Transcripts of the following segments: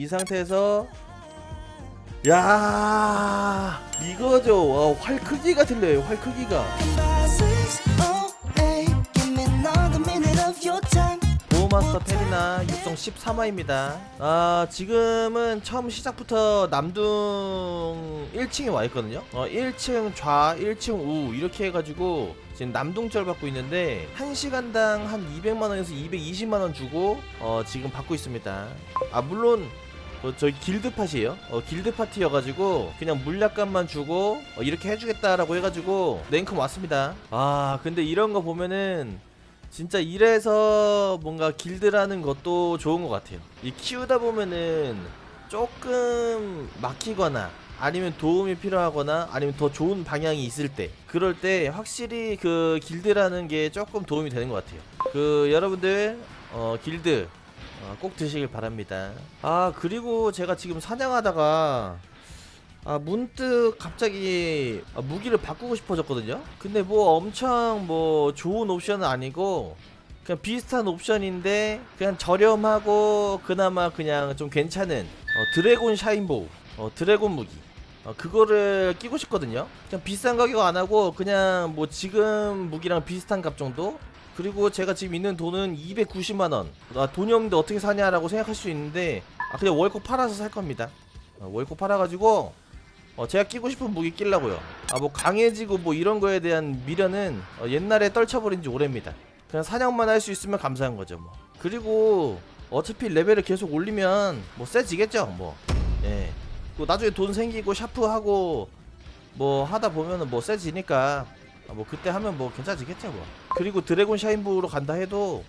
이 상태에서 야 이거죠. 와, 활 크기가 틀려요 활 크기가. 보호마스터 테리나 육성 13화입니다. 아 지금은 처음 시작부터 남둥 1층에 와 있거든요. 어 1층 좌 1층 우 이렇게 해가지고 지금 남동절 받고 있는데 1시간당 한 200만원에서 220만원 주고 어 지금 받고 있습니다. 아 물론 어, 저희 길드 팟이에요. 어, 길드 파티여가지고 그냥 물약값만 주고 어, 이렇게 해주겠다라고 해가지고 랭큼 왔습니다. 아 근데 이런 거 보면은 진짜 이래서 뭔가 길드라는 것도 좋은 것 같아요. 이 키우다 보면은 조금 막히거나 아니면 도움이 필요하거나 아니면 더 좋은 방향이 있을 때 그럴 때 확실히 그 길드라는 게 조금 도움이 되는 것 같아요. 그 여러분들 어 길드 어, 꼭 드시길 바랍니다. 아 그리고 제가 지금 사냥하다가 아 문득 갑자기 아, 무기를 바꾸고 싶어졌거든요. 근데 뭐 엄청 뭐 좋은 옵션은 아니고 그냥 비슷한 옵션인데 그냥 저렴하고 그나마 그냥 좀 괜찮은 어, 드래곤 샤인보우 어, 드래곤 무기 어, 그거를 끼고 싶거든요. 그냥 비싼 가격 안 하고 그냥 뭐 지금 무기랑 비슷한 값 정도 그리고 제가 지금 있는 돈은 290만 원. 아, 돈이 없는데 어떻게 사냐라고 생각할 수 있는데 아, 그냥 월코 팔아서 살 겁니다. 어, 월코 팔아가지고 어, 제가 끼고 싶은 무기 끼려고요. 아 뭐 강해지고 뭐 이런 거에 대한 미련은 어, 옛날에 떨쳐버린 지 오래입니다. 그냥 사냥만 할 수 있으면 감사한 거죠 뭐. 그리고 어차피 레벨을 계속 올리면 뭐 세지겠죠 뭐. 예. 그 나중에 돈 생기고 샤프하고 뭐 하다 보면은 뭐 세지니까 아, 뭐 그때 하면 뭐 괜찮아지겠죠 뭐. 그리고 드래곤 샤인부로 간다 해도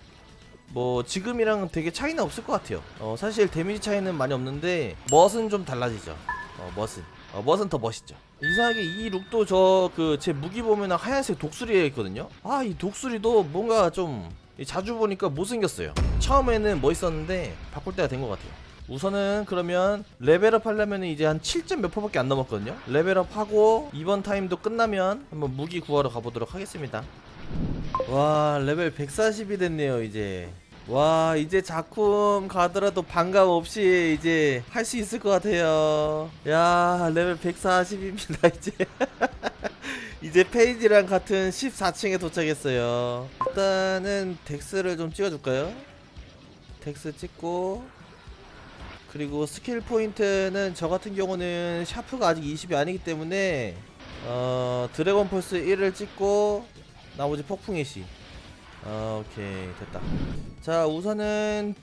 뭐 지금이랑 되게 차이는 없을 것 같아요. 어 사실 데미지 차이는 많이 없는데 멋은 좀 달라지죠. 어 멋은 어 멋은 더 멋있죠. 이상하게 이 룩도 저 그 제 무기 보면 하얀색 독수리에 있거든요. 아 이 독수리도 뭔가 좀 자주 보니까 못생겼어요. 처음에는 멋있었는데 바꿀 때가 된 것 같아요. 우선은 그러면 레벨업 하려면 이제 한 7점 몇 퍼밖에 안 남았거든요. 레벨업 하고 이번 타임도 끝나면 한번 무기 구하러 가보도록 하겠습니다. 와 레벨 140이 됐네요 이제. 와 이제 작품 가더라도 반감 없이 이제 할 수 있을 것 같아요. 야 레벨 140입니다 이제. 이제 페이지랑 같은 14층에 도착했어요. 일단은 덱스를 좀 찍어줄까요? 덱스 찍고 그리고 스킬 포인트는 저 같은 경우는 샤프가 아직 20이 아니기 때문에 어 드래곤 펄스 1을 찍고 나머지 폭풍의 시. 아, 오케이 됐다. 자 우선은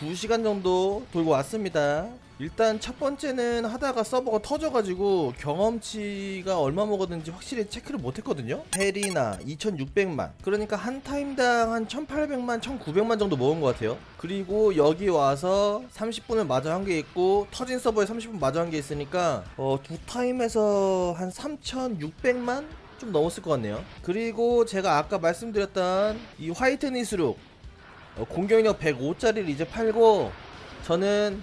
2시간 정도 돌고 왔습니다. 일단 첫 번째는 하다가 서버가 터져가지고 경험치가 얼마 먹었는지 확실히 체크를 못했거든요. 페리나 2600만. 그러니까 한 타임당 한 1800만, 1900만 정도 먹은 것 같아요. 그리고 여기 와서 30분을 마저 한 게 있고 터진 서버에 30분 마저 한 게 있으니까 어, 두 타임에서 한 3600만 좀 넘었을 것 같네요. 그리고 제가 아까 말씀드렸던 이 화이트 니스룩 어, 공격력 105짜리를 이제 팔고 저는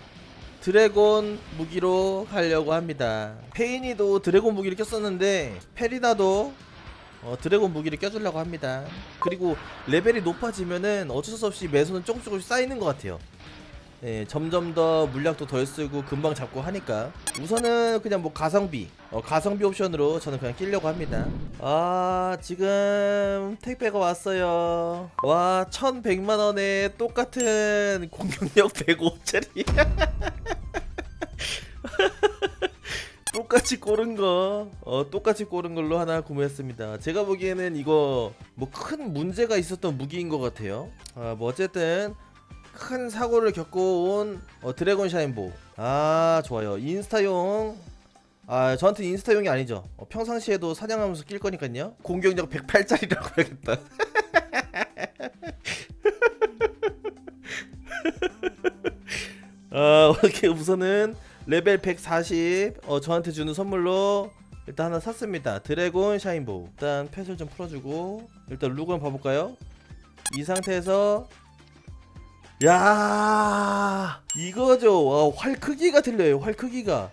드래곤 무기로 가려고 합니다. 페이니도 드래곤 무기를 꼈었는데 페리나도 어, 드래곤 무기를 껴주려고 합니다. 그리고 레벨이 높아지면은 어쩔 수 없이 매수는 조금 조금씩 쌓이는 것 같아요. 예, 점점 더 물약도 덜 쓰고 금방 잡고 하니까 우선은 그냥 뭐 가성비 어, 가성비 옵션으로 저는 그냥 끼려고 합니다 아 지금 택배가 왔어요 와 1100만원에 똑같은 공격력 105짜리 똑같이 고른 거, 어, 똑같이 고른 걸로 하나 구매했습니다. 제가 보기에는 이거 뭐 큰 문제가 있었던 무기인 것 같아요. 아, 뭐 어쨌든 큰 사고를 겪어온 어, 드래곤 샤인보. 아, 좋아요. 인스타용. 아, 저한테 인스타용이 아니죠. 어, 평상시에도 사냥하면서 낄 거니까요. 공격력 108짜리라고 해야겠다. 아, 이렇게 우선은 레벨 140 어, 저한테 주는 선물로 일단 하나 샀습니다. 드래곤 샤인보우. 일단 펫을 좀 풀어주고 일단 룩을 한번 봐볼까요? 이 상태에서 야 이거죠. 와, 활 크기가 틀려요. 활 크기가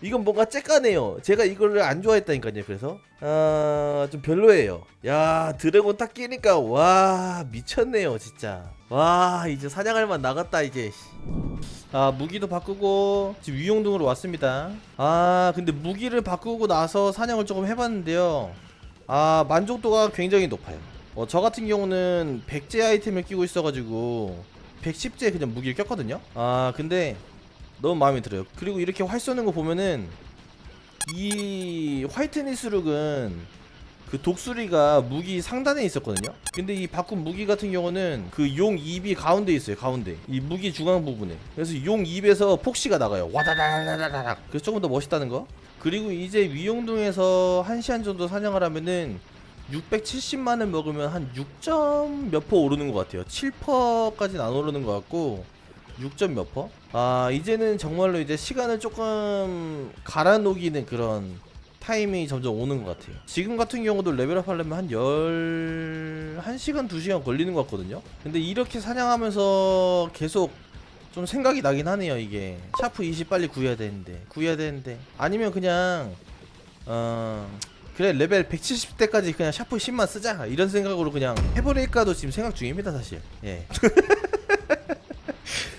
이건 뭔가 째까네요. 제가 이거를 안 좋아했다니까요. 그래서 아 좀 별로예요. 야 드래곤 딱 끼니까 와 미쳤네요 진짜. 와 이제 사냥할 만 나갔다 이제. 아 무기도 바꾸고 지금 위용동으로 왔습니다. 아 근데 무기를 바꾸고 나서 사냥을 조금 해봤는데요. 아 만족도가 굉장히 높아요. 어, 저 같은 경우는 백제 아이템을 끼고 있어가지고 110제 그냥 무기를 꼈거든요. 아 근데 너무 마음에 들어요. 그리고 이렇게 활 쏘는 거 보면은 이 화이트 니스룩은 그 독수리가 무기 상단에 있었거든요. 근데 이 바꾼 무기 같은 경우는 그 용 입이 가운데 있어요. 가운데 이 무기 중앙 부분에. 그래서 용 입에서 폭시가 나가요. 와다다다다닥. 그래서 조금 더 멋있다는 거. 그리고 이제 위용동에서 1시간 정도 사냥을 하면은 670만을 먹으면 한 6점 몇 퍼 오르는 것 같아요. 7퍼까지는 안 오르는 것 같고 6점 몇 퍼? 아 이제는 정말로 이제 시간을 조금 갈아 녹이는 그런 타이밍이 점점 오는 것 같아요. 지금 같은 경우도 레벨업 하려면 한 10... 1시간 2시간 걸리는 것 같거든요. 근데 이렇게 사냥하면서 계속 좀 생각이 나긴 하네요 이게 샤프 20 빨리 구해야 되는데 구해야 되는데 아니면 그냥 어 그래 레벨 170대까지 그냥 샤프 10만 쓰자. 이런 생각으로 그냥 해버릴까도 지금 생각 중입니다 사실. 예.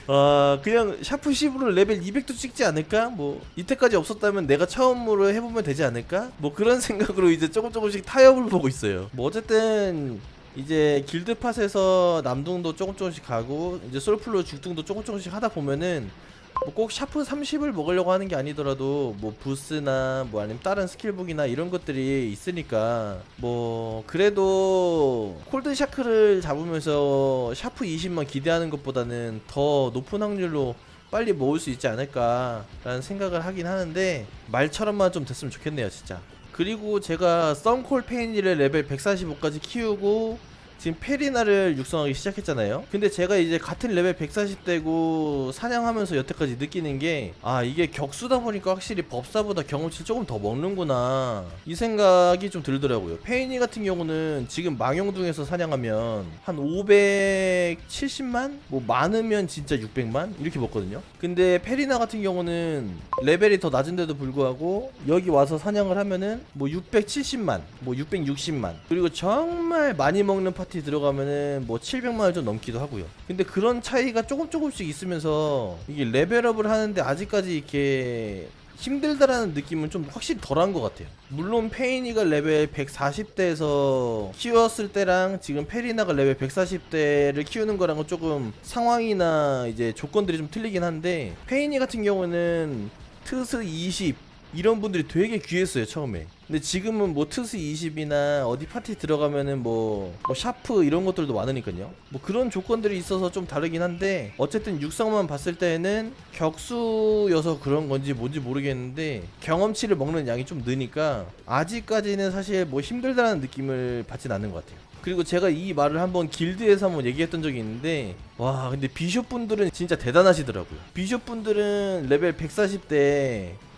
어 그냥 샤프 10으로 레벨 200도 찍지 않을까? 뭐 이때까지 없었다면 내가 처음으로 해보면 되지 않을까? 뭐 그런 생각으로 이제 조금 조금씩 타협을 보고 있어요. 뭐 어쨌든 이제 길드팟에서 남동도 조금 조금씩 가고 이제 솔플로 죽등도 조금 조금씩 하다 보면은 뭐 꼭 샤프 30을 먹으려고 하는 게 아니더라도 뭐 부스나 뭐 아니면 다른 스킬북이나 이런 것들이 있으니까 뭐 그래도 콜드 샤크를 잡으면서 샤프 20만 기대하는 것보다는 더 높은 확률로 빨리 모을 수 있지 않을까라는 생각을 하긴 하는데 말처럼만 좀 됐으면 좋겠네요 진짜. 그리고 제가 썬콜 페인이를 레벨 145까지 키우고 지금 페리나를 육성하기 시작했잖아요. 근데 제가 이제 같은 레벨 140대고 사냥하면서 여태까지 느끼는 게 아 이게 격수다 보니까 확실히 법사보다 경험치 조금 더 먹는구나 이 생각이 좀 들더라고요. 페인이 같은 경우는 지금 망용둥에서 사냥하면 한 570만 뭐 많으면 진짜 600만 이렇게 먹거든요. 근데 페리나 같은 경우는 레벨이 더 낮은데도 불구하고 여기 와서 사냥을 하면은 뭐 670만 뭐 660만 그리고 정말 많이 먹는 파티 들어가면은 뭐 700만을 좀 넘기도 하고요. 근데 그런 차이가 조금 조금씩 있으면서 이게 레벨업을 하는데 아직까지 이렇게 힘들다라는 느낌은 좀 확실히 덜한 것 같아요. 물론 페이니가 레벨 140대에서 키웠을 때랑 지금 페리나가 레벨 140대를 키우는 거랑은 조금 상황이나 이제 조건들이 좀 틀리긴 한데 페이니 같은 경우는 트스 20 이런 분들이 되게 귀했어요 처음에. 근데 지금은 뭐 트스 20이나 어디 파티 들어가면은 뭐, 뭐 샤프 이런 것들도 많으니까요. 뭐 그런 조건들이 있어서 좀 다르긴 한데 어쨌든 육성만 봤을 때는 격수여서 그런 건지 뭔지 모르겠는데 경험치를 먹는 양이 좀 느니까 아직까지는 사실 뭐 힘들다는 느낌을 받진 않는 것 같아요. 그리고 제가 이 말을 한번 길드에서 한번 얘기했던 적이 있는데 와 근데 비숍 분들은 진짜 대단하시더라고요. 비숍 분들은 레벨 140대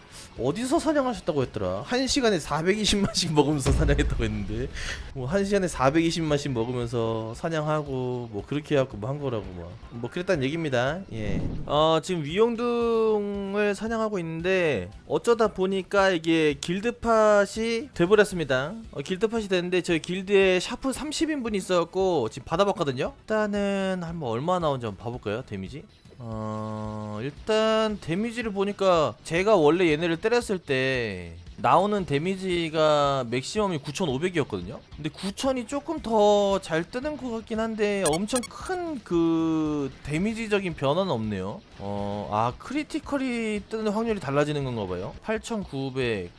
어디서 사냥하셨다고 했더라? 한 시간에 420만씩 먹으면서 사냥했다고 했는데 뭐한 시간에 420만씩 먹으면서 사냥하고 뭐 그렇게 해갖고 뭐 한 거라고 뭐. 뭐 그랬다는 얘기입니다. 예. 어 지금 위용둥을 사냥하고 있는데 어쩌다 보니까 이게 길드팟이 돼버렸습니다. 어, 길드팟이 됐는데 저희 길드에 샤프 30인분이 있어갖고 지금 받아봤거든요. 일단은 한번 얼마 나온지 한번 봐볼까요? 데미지? 어 일단 데미지를 보니까 제가 원래 얘네를 때렸을 때 나오는 데미지가 맥시멈이 9,500이었거든요. 근데 9,000이 조금 더 잘 뜨는 것 같긴 한데 엄청 큰 그 데미지적인 변화는 없네요. 어, 아 크리티컬이 뜨는 확률이 달라지는 건가 봐요. 8,900,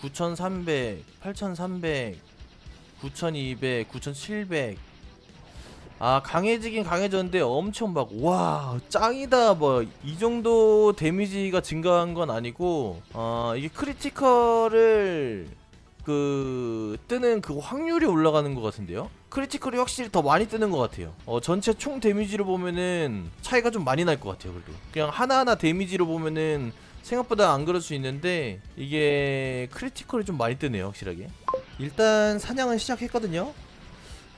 9,300, 8,300, 9,200, 9,700. 아 강해지긴 강해졌는데 엄청 막 와 짱이다. 뭐 이 정도 데미지가 증가한 건 아니고 어 이게 크리티컬을 그 뜨는 그 확률이 올라가는 것 같은데요? 크리티컬이 확실히 더 많이 뜨는 것 같아요. 어 전체 총 데미지를 보면은 차이가 좀 많이 날 것 같아요 그래도. 그냥 하나하나 데미지로 보면은 생각보다 안 그럴 수 있는데 이게 크리티컬이 좀 많이 뜨네요 확실하게. 일단 사냥은 시작했거든요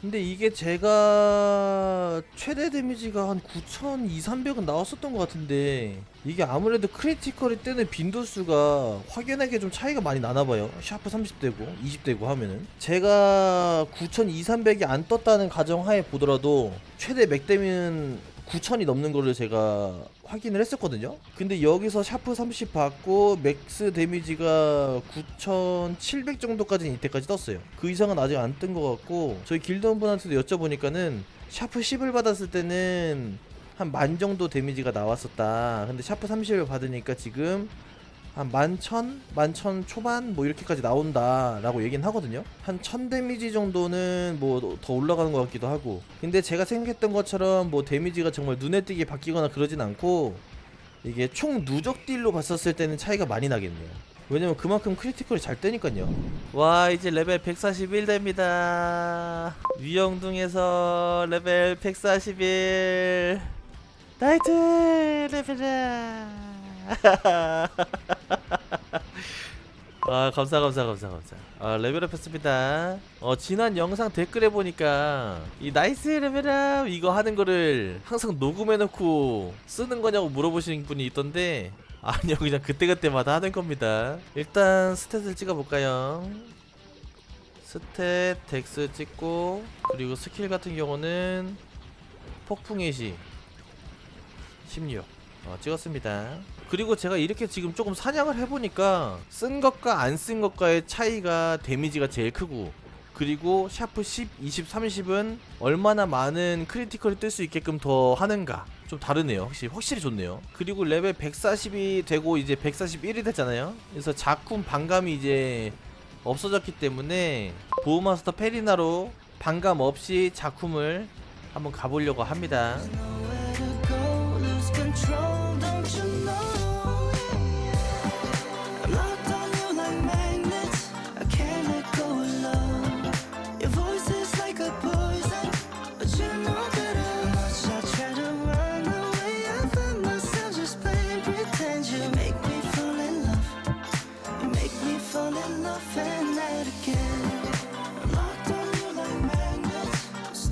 근데 이게 제가 최대 데미지가 한 9,200, 300은 나왔었던 것 같은데 이게 아무래도 크리티컬이 뜨는 빈도수가 확연하게 좀 차이가 많이 나나봐요. 샤프 30대고 20대고 하면은. 제가 9,200이 안 떴다는 가정하에 보더라도 최대 맥대면 9천이 넘는 거를 제가 확인을 했었거든요. 근데 여기서 샤프 30 받고 맥스 데미지가 9700 정도까지는 이때까지 떴어요. 그 이상은 아직 안 뜬 것 같고 저희 길드원분한테도 여쭤보니까는 샤프 10을 받았을 때는 한 만 정도 데미지가 나왔었다. 근데 샤프 30을 받으니까 지금 한 만천, 만천 초반 뭐 이렇게까지 나온다 라고 얘기는 하거든요. 한 천 데미지 정도는 뭐 더 올라가는 것 같기도 하고. 근데 제가 생각했던 것처럼 뭐 데미지가 정말 눈에 띄게 바뀌거나 그러진 않고 이게 총 누적 딜로 봤었을 때는 차이가 많이 나겠네요. 왜냐면 그만큼 크리티컬이 잘 뜨니까요. 와 이제 레벨 141 됩니다. 위영둥에서 레벨 141 나이트 레벨이야 아 감사 감사 감사 감사. 아 레벨업 했습니다. 어 지난 영상 댓글에 보니까 이 나이스 레벨업 이거 하는 거를 항상 녹음해놓고 쓰는 거냐고 물어보시는 분이 있던데 아니요 그냥 그때그때마다 하는 겁니다. 일단 스탯을 찍어볼까요? 스탯 덱스 찍고 그리고 스킬 같은 경우는 폭풍의 시16 어, 찍었습니다. 그리고 제가 이렇게 지금 조금 사냥을 해보니까 쓴 것과 안 쓴 것과의 차이가 데미지가 제일 크고 그리고 샤프 10, 20, 30은 얼마나 많은 크리티컬이 뜰수 있게끔 더 하는가. 좀 다르네요. 확실히 확실히 좋네요. 그리고 레벨 140이 되고 이제 141이 됐잖아요. 그래서 작품 반감이 이제 없어졌기 때문에 보호마스터 페리나로 반감 없이 작품을 한번 가보려고 합니다